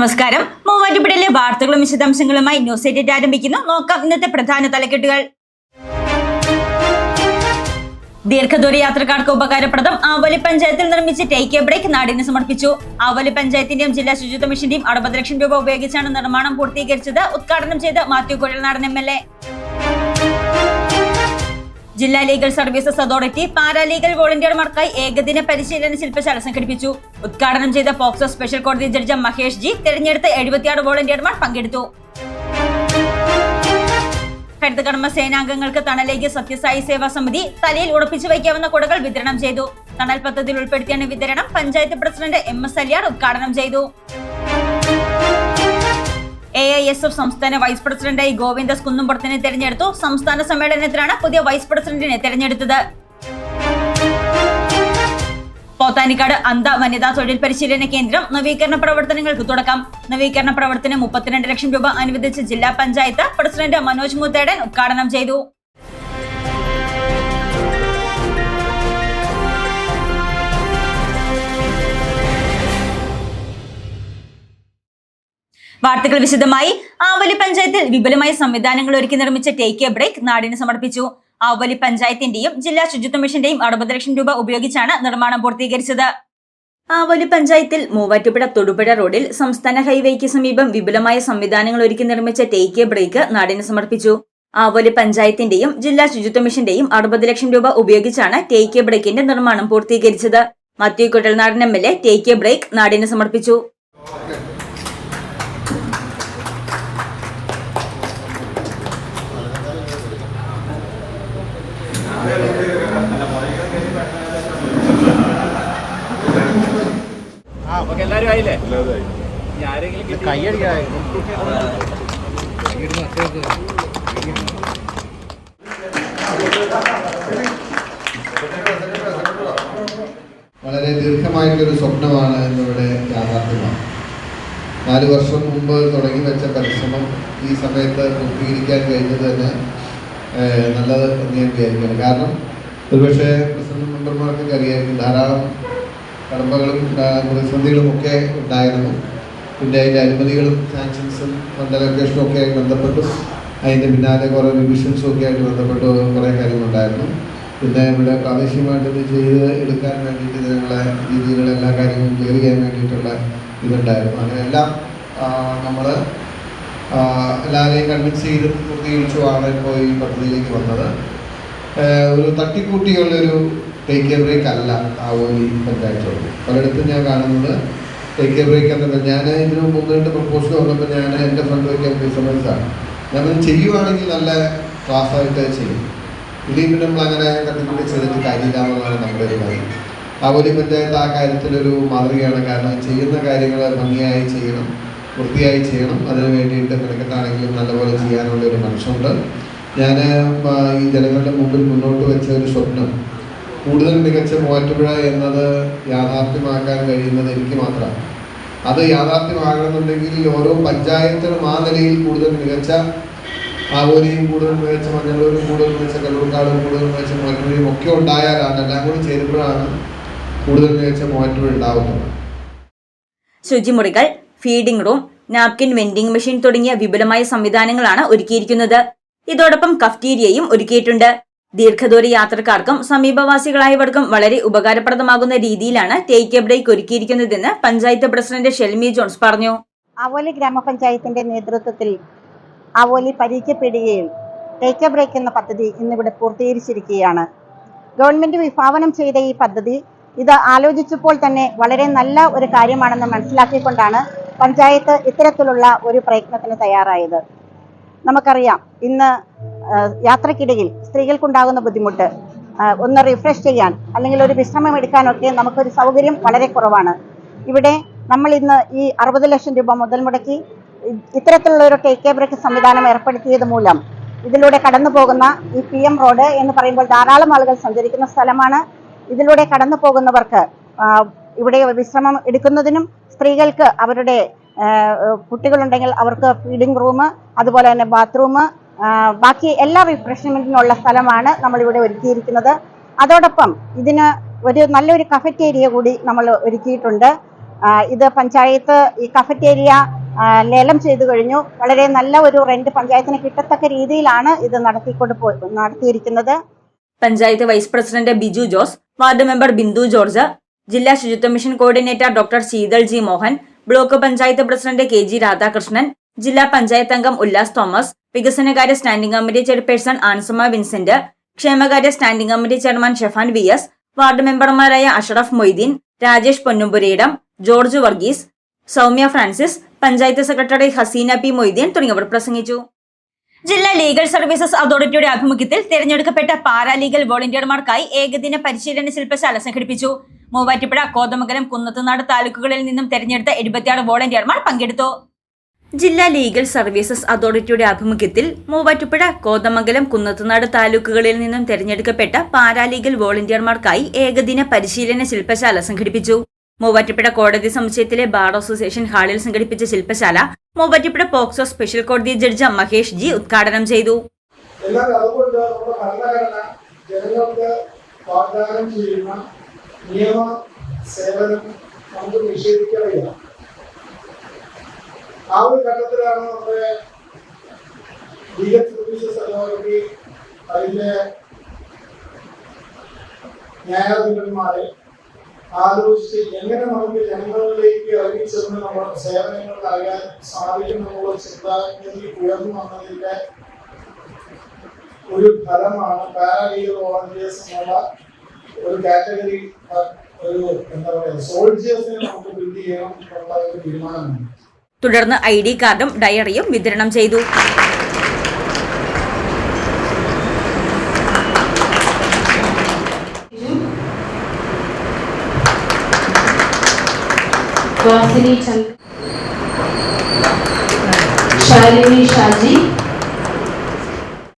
നമസ്കാരം. മൂവാറ്റുപുഴയിലെ വാർത്തകളും വിശദാംശങ്ങളുമായി ന്യൂസ് എഡിറ്റ് ആരംഭിക്കുന്നു. നോക്കാം ഇന്നത്തെ പ്രധാന തലക്കെട്ടുകൾ. ദീർഘദൂര യാത്രക്കാർക്ക് ഉപകാരപ്രദം. ആവലി പഞ്ചായത്തിൽ നിർമ്മിച്ച ടേക്ക് എ ബ്രേക്ക് നാടിന് സമർപ്പിച്ചു. ആവലി പഞ്ചായത്തിന്റെയും ജില്ലാ ശുചിത്വ മിഷന്റെയും അറുപത് ലക്ഷം രൂപ ഉപയോഗിച്ചാണ് നിർമ്മാണം പൂർത്തീകരിച്ചത്. ഉദ്ഘാടനം ചെയ്ത് Mathew Kuzhalnadan M L A. ജില്ലാ ലീഗൽ സർവീസസ് അതോറിറ്റി പാരാലീഗൽ വോളണ്ടിയർമാർക്കായി ഏകദിന പരിശീലന ശില്പശാല സംഘടിപ്പിച്ചു. ഉദ്ഘാടനം ചെയ്ത പോക്സോ സ്പെഷ്യൽ കോടതി ജഡ്ജ് മഹേഷ് ജി തെരഞ്ഞെടുത്ത എഴുപത്തിയാറ് വോളണ്ടിയർമാർ പങ്കെടുത്തു. ഹരിതകർമ്മ സേനാംഗങ്ങൾക്ക് തണലേക്ക് സത്യസായി സേവാ സമിതി തലയിൽ ഉറപ്പിച്ചു വയ്ക്കാവുന്ന കുടകൾ വിതരണം ചെയ്തു. തണൽ പദ്ധതിയിൽ ഉൾപ്പെടുത്തിയാണ് വിതരണം. Panchayat president M S Aliyar ഉദ്ഘാടനം ചെയ്തു. എ ഐ എസ് എഫ് സംസ്ഥാന വൈസ് പ്രസിഡന്റായി ഗോവിന്ദസ് കുന്നുംപുറത്തിനെ തെരഞ്ഞെടുത്തു. സംസ്ഥാന സമ്മേളനത്തിലാണ് പുതിയ വൈസ് പ്രസിഡന്റിനെ തെരഞ്ഞെടുത്തത്. പോത്താനിക്കാട് അന്ധ വനിതാ തൊഴിൽ പരിശീലന കേന്ദ്രം നവീകരണ പ്രവർത്തനങ്ങൾക്ക് തുടക്കം. നവീകരണ പ്രവർത്തനം മുപ്പത്തിരണ്ട് ലക്ഷം രൂപ അനുവദിച്ച് ജില്ലാ പഞ്ചായത്ത് പ്രസിഡന്റ് മനോജ് മുത്തേടൻ ഉദ്ഘാടനം ചെയ്തു. വാർത്തകൾ വിശദമായി. ആവലി പഞ്ചായത്തിൽ വിപുലമായ സംവിധാനങ്ങൾ ഒരുക്കി നിർമ്മിച്ച ടേക്ക് എ ബ്രേക്ക് നാടിന് സമർപ്പിച്ചു. ആവലി പഞ്ചായത്തിന്റെയും ജില്ലാ ശുചിത്വ മിഷന്റെയും അറുപത് ലക്ഷം രൂപ ഉപയോഗിച്ചാണ് നിർമ്മാണം പൂർത്തീകരിച്ചത്. ആവലി പഞ്ചായത്തിൽ മൂവാറ്റുപുഴ തൊടുപുഴ റോഡിൽ സംസ്ഥാന ഹൈവേക്ക് സമീപം വിപുലമായ സംവിധാനങ്ങൾ ഒരുക്കി നിർമ്മിച്ച ടേക്ക് എ ബ്രേക്ക് നാടിന് സമർപ്പിച്ചു. ആവലി പഞ്ചായത്തിന്റെയും ജില്ലാ ശുചിത്വ മിഷന്റെയും അറുപത് ലക്ഷം രൂപ ഉപയോഗിച്ചാണ് ടേക്ക് എ ബ്രേക്കിന്റെ നിർമ്മാണം പൂർത്തീകരിച്ചത്. Mathew Kuttalnadan M L A take a break നാടിന് സമർപ്പിച്ചു. ആ എല്ലാവരും ആയില്ലേ ഇനി ആരെങ്കിലും വളരെ ദീർഘമായിട്ടൊരു സ്വപ്നമാണ് ഇന്നിവിടെ യാഥാർത്ഥ്യമാണ് നാല് വർഷം മുമ്പ് തുടങ്ങി വെച്ച പരിശ്രമം ഈ സമയത്ത് പൂർത്തീകരിക്കാൻ കഴിഞ്ഞത് തന്നെ നല്ലത് എന്ന് ഞാൻ വിചാരിക്കുകയാണ് കാരണം ഒരുപക്ഷെ പ്രസിഡന്റ് മെമ്പർമാർക്കൊക്കെ അറിയാമായിരിക്കും ധാരാളം കടമ്പകളും പ്രതിസന്ധികളും ഒക്കെ ഉണ്ടായിരുന്നു. പിന്നെ അതിന്റെ അനുമതികളും സാങ്ഷൻസും ഫണ്ട് അലൊക്കേഷനും ഒക്കെ ആയി ബന്ധപ്പെട്ടു. അതിന്റെ പിന്നാലെ കുറേ റിവിഷൻസും ഒക്കെ ആയിട്ട് ബന്ധപ്പെട്ട് കുറേ കാര്യങ്ങളുണ്ടായിരുന്നു. പിന്നെ ഇവിടെ പ്രാദേശികമായിട്ട് ഇത് ചെയ്ത് എടുക്കാൻ വേണ്ടിയിട്ട് ഇതിനുള്ള രീതികൾ എല്ലാ കാര്യങ്ങളും ക്ലിയർ ചെയ്യാൻ വേണ്ടിയിട്ടുള്ള ഇതുണ്ടായിരുന്നു. അങ്ങനെയെല്ലാം നമ്മൾ എല്ലാവരെയും കൺവിൻസ് ചെയ്ത് പൂർത്തീകരിച്ചുമാണ് ഇപ്പോൾ ഈ പദ്ധതിയിലേക്ക് വന്നത്. ഒരു തട്ടിക്കൂട്ടിയുള്ളൊരു ടേക്ക് എ ബ്രേക്ക് അല്ല. ആ ആവോലി പഞ്ചായത്തുള്ളത് പലയിടത്തും ഞാൻ കാണുന്നത് ടേക്ക് എ ബ്രേക്ക് എന്നല്ല. ഞാൻ ഇതിന് മുമ്പ് രണ്ട് പ്രപ്പോസൽ വന്നപ്പോൾ ഞാൻ എന്റെ ഫണ്ട് വയ്ക്കാൻ വിസമൻസാണ് ഞാനത് ചെയ്യുവാണെങ്കിൽ നല്ല ക്ലാസ്സായിട്ട് ചെയ്യും. പിന്നെ നമ്മൾ അങ്ങനെ കണ്ടുപിടി ചെയ്തിട്ട് കാര്യമില്ല എന്നുള്ളതാണ് നമ്മുടെ ഒരു കാര്യം. ആവോലി പഞ്ചായത്ത് ആ കാര്യത്തിലൊരു മാതൃകയാണ്. കാരണം ചെയ്യുന്ന കാര്യങ്ങൾ ഭംഗിയായി ചെയ്യണം വൃത്തിയായി ചെയ്യണം. അതിന് വേണ്ടിയിട്ട് കിടക്കട്ടാണെങ്കിലും നല്ലപോലെ ചെയ്യാനുള്ള ഒരു മനസ്സുണ്ട് ഞാൻ ഈ ജനങ്ങളുടെ മുമ്പിൽ മുന്നോട്ട് വെച്ച ഒരു സ്വപ്നം കൂടുതൽ മികച്ച മൂവാറ്റുപുഴ എന്നത് യാഥാർത്ഥ്യമാക്കാൻ കഴിയുന്നത് എനിക്ക് മാത്രമാണ്. അത് യാഥാർത്ഥ്യമാകണമെന്നുണ്ടെങ്കിൽ ഓരോ പഞ്ചായത്തിനും ആ നിലയിൽ കൂടുതൽ മികച്ച ആവോലിയും കൂടുതൽ മികച്ച മഞ്ഞളൂരും കൂടുതൽ മികച്ച കല്ലൂർക്കാടും കൂടുതൽ മികച്ച മൂവാറ്റുപുഴയും ഒക്കെ ഉണ്ടായാലാണ് എല്ലാം കൂടി ചേരുമ്പോഴാണ് കൂടുതൽ മികച്ച മൂവാറ്റുപുഴ ഉണ്ടാവുന്നത്. ശുചിമുറികൾ feeding room napkin vending machine തുടങ്ങിയ വിപുലമായ സംവിധാനങ്ങളാണ് ഒരുക്കിയിരിക്കുന്നത്. ഇതോടൊപ്പം കഫ്റ്റീരിയയും ഒരുക്കിയിട്ടുണ്ട്. ദീർഘദൂര യാത്രക്കാർക്കും സമീപവാസികളായവർക്കും വളരെ ഉപകാരപ്രദമാകുന്ന രീതിയിലാണ് ടേക്ക് എ ബ്രേക്ക് ഒരുക്കിയിരിക്കുന്നതെന്ന് പഞ്ചായത്ത് പ്രസിഡന്റ് ഷെൽമി ജോൺസ് പറഞ്ഞു. ആവോലി ഗ്രാമപഞ്ചായത്തിന്റെ നേതൃത്വത്തിൽ ആവോലി പരീക്ഷപ്പെടുകയും ടേക്ക് എ ബ്രേക്ക് എന്ന പദ്ധതി ഇന്നിവിടെ പൂർത്തീകരിച്ചിരിക്കുകയാണ്. ഗവൺമെന്റ് വിഭാവനം ചെയ്ത ഈ പദ്ധതി ഇത് ആലോചിച്ചപ്പോൾ തന്നെ വളരെ നല്ല ഒരു കാര്യമാണെന്ന് മനസ്സിലാക്കിക്കൊണ്ടാണ് പഞ്ചായത്ത് ഇത്തരത്തിലുള്ള ഒരു പ്രയത്നത്തിന് തയ്യാറായത്. നമുക്കറിയാം ഇന്ന് യാത്രക്കിടയിൽ സ്ത്രീകൾക്കുണ്ടാകുന്ന ബുദ്ധിമുട്ട് ഒന്ന് റിഫ്രഷ് ചെയ്യാൻ അല്ലെങ്കിൽ ഒരു വിശ്രമം എടുക്കാനൊക്കെ നമുക്കൊരു സൗകര്യം വളരെ കുറവാണ്. ഇവിടെ നമ്മൾ ഇന്ന് ഈ അറുപത് ലക്ഷം രൂപ മുതൽ മുടക്കി ഇത്തരത്തിലുള്ള ഒരു ടേക്ക് എ ബ്രേക്ക് സംവിധാനം ഏർപ്പെടുത്തിയത് മൂലം ഇതിലൂടെ കടന്നു പോകുന്ന ഈ പി എം റോഡ് എന്ന് പറയുമ്പോൾ ധാരാളം ആളുകൾ സഞ്ചരിക്കുന്ന സ്ഥലമാണ്. ഇതിലൂടെ കടന്നു പോകുന്നവർക്ക് ഇവിടെ വിശ്രമം എടുക്കുന്നതിനും സ്ത്രീകൾക്ക് അവരുടെ കുട്ടികളുണ്ടെങ്കിൽ അവർക്ക് ഫീഡിംഗ് റൂം അതുപോലെ തന്നെ ബാത്റൂം ബാക്കി എല്ലാ റിഫ്രഷ്മെന്റിനുള്ള സ്ഥലമാണ് നമ്മളിവിടെ ഒരുക്കിയിരിക്കുന്നത്. അതോടൊപ്പം ഇതിന് ഒരു നല്ലൊരു കഫറ്റേരിയ കൂടി നമ്മൾ ഒരുക്കിയിട്ടുണ്ട്. ഇത് പഞ്ചായത്ത് ഈ കഫറ്റേരിയ ലേലം ചെയ്തു കഴിഞ്ഞു. വളരെ നല്ല ഒരു റെന്റ് പഞ്ചായത്തിന് കിട്ടത്തക്ക രീതിയിലാണ് ഇത് നടത്തിക്കൊണ്ട് നടത്തിയിരിക്കുന്നത്. Panchayat vice president Biju Jose ward member Bindu George ജില്ലാ ശുചിത്വ mission coordinator doctor Sheethal G Mohan block panchayat president K G Radhakrishnan ജില്ലാ പഞ്ചായത്ത് അംഗം ഉല്ലാസ് തോമസ് വികസനകാര്യ standing committee chairperson Ansuma Vincent ക്ഷേമകാര്യ standing committee chairman Shefan V S ward മെമ്പർമാരായ Ashraf Moideen Rajesh Ponnumpurayidam George Varghese Soumya Francis panchayat secretary Haseena P Moideen തുടങ്ങിയവർ പ്രസംഗിച്ചു. ജില്ലാ ലീഗൽ സർവീസസ് അതോറിറ്റിയുടെ ആഭിമുഖ്യത്തിൽ തിരഞ്ഞെടുക്കപ്പെട്ട പാരാലീഗൽ വോളണ്ടിയർമാർക്കായി ഏകദിന പരിശീലന ശില്പശാല സംഘടിപ്പിച്ചു. മൂവാറ്റുപുഴ കോതമംഗലം കുന്നത്തുനാട് താലൂക്കുകളിൽ നിന്നും തെരഞ്ഞെടുത്ത എഴുപത്തിയാറ് വോളണ്ടിയർമാർ പങ്കെടുത്തു. ജില്ലാ ലീഗൽ സർവീസസ് അതോറിറ്റിയുടെ ആഭിമുഖ്യത്തിൽ മൂവാറ്റുപുഴ കോതമംഗലം കുന്നത്തുനാട് താലൂക്കുകളിൽ നിന്നും തെരഞ്ഞെടുക്കപ്പെട്ട പാരാലീഗൽ വോളണ്ടിയർമാർക്കായി ഏകദിന പരിശീലന ശില്പശാല സംഘടിപ്പിച്ചു. മൂവാറ്റുപുഴ കോടതി സമുച്ചയത്തിലെ ബാർ അസോസിയേഷൻ ഹാളിൽ സംഘടിപ്പിച്ച ശില്പശാല മൂവാറ്റുപുഴ പോക്സോ സ്പെഷ്യൽ കോടതി ജഡ്ജ് മഹേഷ് ജി ഉദ്ഘാടനം ചെയ്തു. ജനങ്ങൾക്ക് നിയമ സേവനം നമുക്ക് നിഷേധിക്കുകയില്ല ആ ഒരു ഘട്ടത്തിലാണ് നമ്മുടെ ലീഗൽ സർവീസസ് അതോറിറ്റി അതിന്റെ ന്യായാധിപന്മാരെ ആലോചിച്ച് എങ്ങനെ നമുക്ക് ജനങ്ങളിലേക്ക് ഇറങ്ങിച്ചെന്ന് നമ്മുടെ സേവനങ്ങൾ നൽകാൻ സാധിക്കുമെന്നുള്ള ചിന്താഗതി ഉയർന്നു വന്നതിന്റെ ഒരു ഫലമാണ് പാരാലീഗൽ വോളണ്ടിയേഴ്സ് എന്നുള്ള ഒരു കാറ്റഗറി ഒരു എന്താ പറയുക സോൾജിയേഴ്സിനെ നമുക്ക് ബിൽഡ് ചെയ്യണം എന്നുള്ള ഒരു തീരുമാനമാണ്. തുടർന്ന് ഐ ഡി കാർഡും ഡയറിയും വിതരണം ചെയ്തു. ശാലിനി ഷാജി.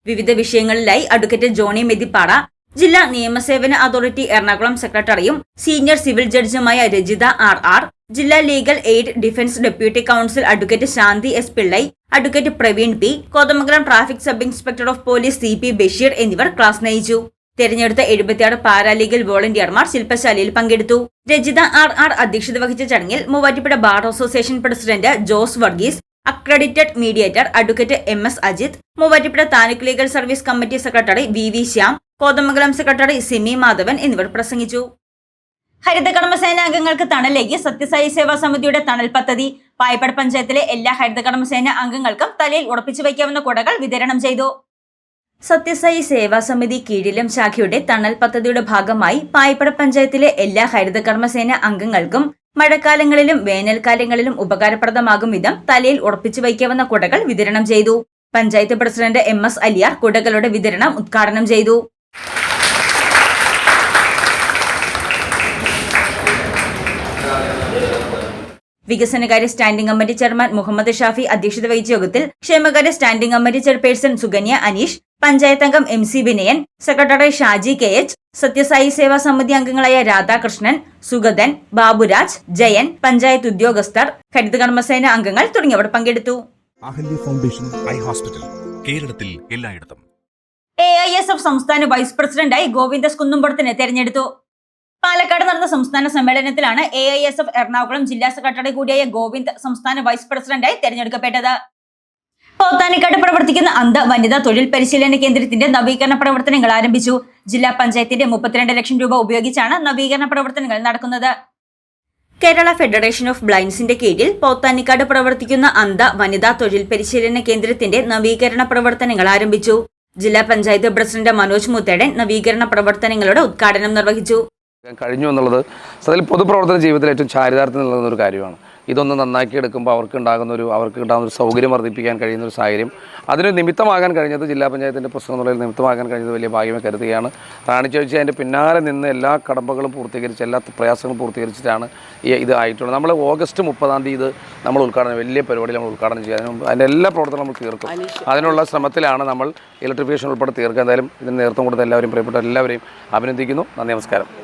വിവിധ വിഷയങ്ങളിലായി അഡ്വക്കേറ്റ് ജോണി മെതിപ്പാറ ജില്ലാ നിയമസേവന അതോറിറ്റി എറണാകുളം സെക്രട്ടറിയും സീനിയർ സിവിൽ ജഡ്ജുമായ രജിത ആർ ആർ ജില്ലാ legal aid defence deputy counsel advocate Shanthi S Pillai advocate Praveen P Kothamangalam traffic sub inspector of police C P Basheer എന്നിവർ ക്ലാസ് നയിച്ചു. തെരഞ്ഞെടുത്ത എഴുപത്തിയാറ് പാരാലീഗൽ വോളണ്ടിയർമാർ ശില്പശാലയിൽ പങ്കെടുത്തു. രജിത ആർ ആർ അധ്യക്ഷത വഹിച്ച ചടങ്ങിൽ Muvattupuzha bar association president Jose Varghese accredited mediator advocate M S Ajith Muvattupuzha taluk legal service committee secretary V V Shyam Kothamangalam secretary Simi Madhavan എന്നിവർ പ്രസംഗിച്ചു. ഹരിത കർമ്മസേനാംഗങ്ങൾക്ക് തണലേകി സത്യസായി സേവാ സമിതിയുടെ തണൽ പദ്ധതി. പായപ്പട് പഞ്ചായത്തിലെ എല്ലാ ഹരിത കർമ്മസേന അംഗങ്ങൾക്കും തലയിൽ ഉറപ്പിച്ചു വയ്ക്കാവുന്ന കുടകൾ വിതരണം ചെയ്തു. സത്യസായി സേവാ സമിതി കീഴിലം ശാഖയുടെ തണൽ പദ്ധതിയുടെ ഭാഗമായി പായപ്പട പഞ്ചായത്തിലെ എല്ലാ ഹരിത കർമ്മസേന അംഗങ്ങൾക്കും മഴക്കാലങ്ങളിലും വേനൽക്കാലങ്ങളിലും ഉപകാരപ്രദമാകും വിധം തലയിൽ ഉറപ്പിച്ചു വയ്ക്കാവുന്ന കുടകൾ വിതരണം ചെയ്തു. Panchayat president M S Aliyar കുടകളുടെ വിതരണം ഉദ്ഘാടനം ചെയ്തു. വികസനകാര്യ standing committee chairman Muhammad Shafi അധ്യക്ഷത വഹിച്ച യോഗത്തിൽ ക്ഷേമകാര്യ standing committee chairperson Sukanya Aneesh panchayat അംഗം M C Vinayan secretary Shaji K H Sathya Sai Seva Samithi അംഗങ്ങളായ രാധാകൃഷ്ണൻ സുഗതൻ ബാബുരാജ് ജയൻ പഞ്ചായത്ത് ഉദ്യോഗസ്ഥർ ഹരിത കർമ്മസേന അംഗങ്ങൾ തുടങ്ങിയവർ പങ്കെടുത്തു. Ahalya foundation eye hospital. കേരളത്തിൽ എല്ലായിടത്തും. എ ഐ എസ് എഫ് സംസ്ഥാന വൈസ് പ്രസിഡന്റായി ഗോവിന്ദസ് കുന്നുംപുറത്തിനെ തെരഞ്ഞെടുത്തു. പാലക്കാട് നടന്ന സംസ്ഥാന സമ്മേളനത്തിലാണ് A I S F Ernakulam ജില്ലാ സെക്രട്ടറി കൂടിയായ ഗോവിന്ദ് സംസ്ഥാന വൈസ് പ്രസിഡന്റായി തെരഞ്ഞെടുക്കപ്പെട്ടത്. പോത്താനിക്കാട് പ്രവർത്തിക്കുന്ന അന്ത വനിതാ തൊഴിൽ പരിശീലന കേന്ദ്രത്തിന്റെ നവീകരണ പ്രവർത്തനങ്ങൾ ആരംഭിച്ചു. ജില്ലാ പഞ്ചായത്തിന്റെ മുപ്പത്തിരണ്ട് ലക്ഷം രൂപ ഉപയോഗിച്ചാണ് നവീകരണ പ്രവർത്തനങ്ങൾ നടക്കുന്നത്. കേരള ഫെഡറേഷൻ ഓഫ് ബ്ലൈൻഡ്സിന്റെ കീഴിൽ പോത്താനിക്കാട് പ്രവർത്തിക്കുന്ന അന്ത വനിതാ തൊഴിൽ പരിശീലന കേന്ദ്രത്തിന്റെ നവീകരണ പ്രവർത്തനങ്ങൾ ആരംഭിച്ചു. ജില്ലാ പഞ്ചായത്ത് പ്രസിഡന്റ് മനോജ് മുത്തേടൻ നവീകരണ പ്രവർത്തനങ്ങളുടെ ഉദ്ഘാടനം നിർവഹിച്ചു. കഴിഞ്ഞു എന്നുള്ളത് അതിൽ പൊതുപ്രവർത്തന ജീവിതത്തിൽ ഏറ്റവും ചാരിതാർത്ഥ്യം നൽകുന്ന ഒരു കാര്യമാണ്. ഇതൊന്ന് നന്നാക്കി എടുക്കുമ്പോൾ അവർക്ക് ഉണ്ടാകുന്ന ഒരു അവർക്ക് ഉണ്ടാകുന്ന ഒരു സൗകര്യം വർദ്ധിപ്പിക്കാൻ കഴിയുന്ന ഒരു സാഹചര്യം. അതിന് നിമിത്തമാകാൻ കഴിഞ്ഞത് ജില്ലാ പഞ്ചായത്തിന്റെ പ്രശ്നം എന്നുള്ളതിൽ നിമിത്തമാകാൻ കഴിഞ്ഞത് വലിയ ഭാഗ്യമായി കരുതുകയാണ്. റാണിച്ചോദിച്ച് അതിന്റെ പിന്നാലെ നിന്ന് എല്ലാ കടമ്പകളും പൂർത്തീകരിച്ച് എല്ലാ പ്രയാസങ്ങളും പൂർത്തീകരിച്ചിട്ടാണ് ഈ ഇത് ആയിട്ടുള്ളത്. നമ്മൾ ഓഗസ്റ്റ് മുപ്പതാം തീയതി നമ്മൾ ഉദ്ഘാടനം വലിയ പരിപാടി നമ്മൾ ഉദ്ഘാടനം ചെയ്യാൻ അതിന്റെ എല്ലാ പ്രവർത്തനവും നമ്മൾ തീർക്കും. അതിനുള്ള ശ്രമത്തിലാണ് നമ്മൾ ഇലക്ട്രിഫിക്കേഷൻ ഉൾപ്പെടെ തീർക്കുക. എന്തായാലും ഇതിന് നേതൃത്വം കൊടുത്ത എല്ലാവരും പ്രിയപ്പെട്ട എല്ലാവരെയും അഭിനന്ദിക്കുന്നു. നന്ദി നമസ്കാരം.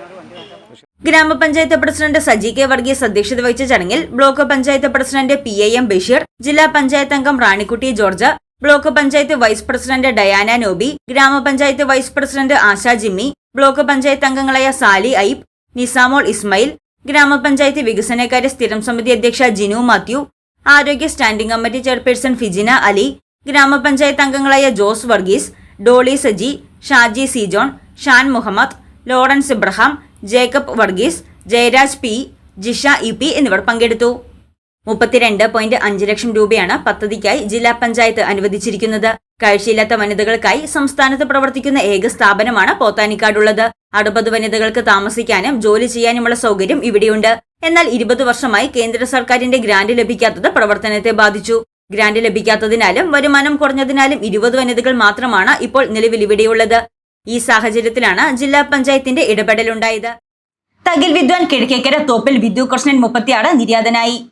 ഗ്രാമപഞ്ചായത്ത് പ്രസിഡന്റ് സജി കെ വർഗീസ് അധ്യക്ഷത വഹിച്ച ചടങ്ങിൽ block panchayat president P A M Basheer ജില്ലാ പഞ്ചായത്ത് അംഗം Ranikutty George block panchayat vice president Diana Noby ഗ്രാമപഞ്ചായത്ത് vice president Asha Jimmy block panchayat അംഗങ്ങളായ സാലി ഐബ് നിസാമോൾ ഇസ്മയിൽ ഗ്രാമപഞ്ചായത്ത് വികസനകാര്യ സ്ഥിരം സമിതി അധ്യക്ഷ ജിനു മാത്യു ആരോഗ്യ standing committee chairperson Fijina Ali ഗ്രാമപഞ്ചായത്ത് അംഗങ്ങളായ Jose Varghese Dolly Saji Shaji C John Shan Muhammad Lawrence Ibrahim Jacob Varghese Jayaraj P Jisha E P എന്നിവർ പങ്കെടുത്തു. മുപ്പത്തിരണ്ട് പോയിന്റ് അഞ്ച് ലക്ഷം രൂപയാണ് പദ്ധതിക്കായി ജില്ലാ പഞ്ചായത്ത് അനുവദിച്ചിരിക്കുന്നത്. കാഴ്ചയില്ലാത്ത വനിതകൾക്കായി സംസ്ഥാനത്ത് പ്രവർത്തിക്കുന്ന ഏക സ്ഥാപനമാണ് പോത്താനിക്കാടുള്ളത്. അറുപത് വനിതകൾക്ക് താമസിക്കാനും ജോലി ചെയ്യാനുമുള്ള സൗകര്യം ഇവിടെയുണ്ട്. എന്നാൽ ഇരുപത് വർഷമായി കേന്ദ്ര സർക്കാരിന്റെ ഗ്രാന്റ് ലഭിക്കാത്തത് പ്രവർത്തനത്തെ ബാധിച്ചു. ഗ്രാന്റ് ലഭിക്കാത്തതിനാലും വരുമാനം കുറഞ്ഞതിനാലും ഇരുപത് വനിതകൾ മാത്രമാണ് ഇപ്പോൾ നിലവിൽ ഇവിടെയുള്ളത്. ഈ സാഹചര്യത്തിലാണ് ജില്ലാ പഞ്ചായത്തിന്റെ ഇടപെടലുണ്ടായത്. തകിൽ വിദ്വാൻ കിഴക്കേക്കര തോപ്പിൽ വിദ്യു കൃഷ്ണൻ മുപ്പത്തിയാറ് നിര്യാതനായി.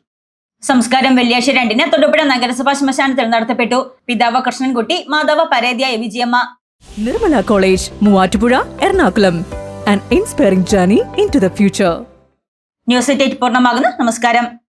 സംസ്കാരം വെള്ളിയാഴ്ച രണ്ടിന് തൊടുപുഴ നഗരസഭാ ശ്മശാനത്തിൽ നടത്തപ്പെട്ടു. പിതാവ് കൃഷ്ണൻകുട്ടി മാതാവ് പരേതിയായ Vijayamma. Nirmala college Muvattupuzha Ernakulam. An inspiring journey into the future news eight പൂർണമാകുന്നു. നമസ്കാരം.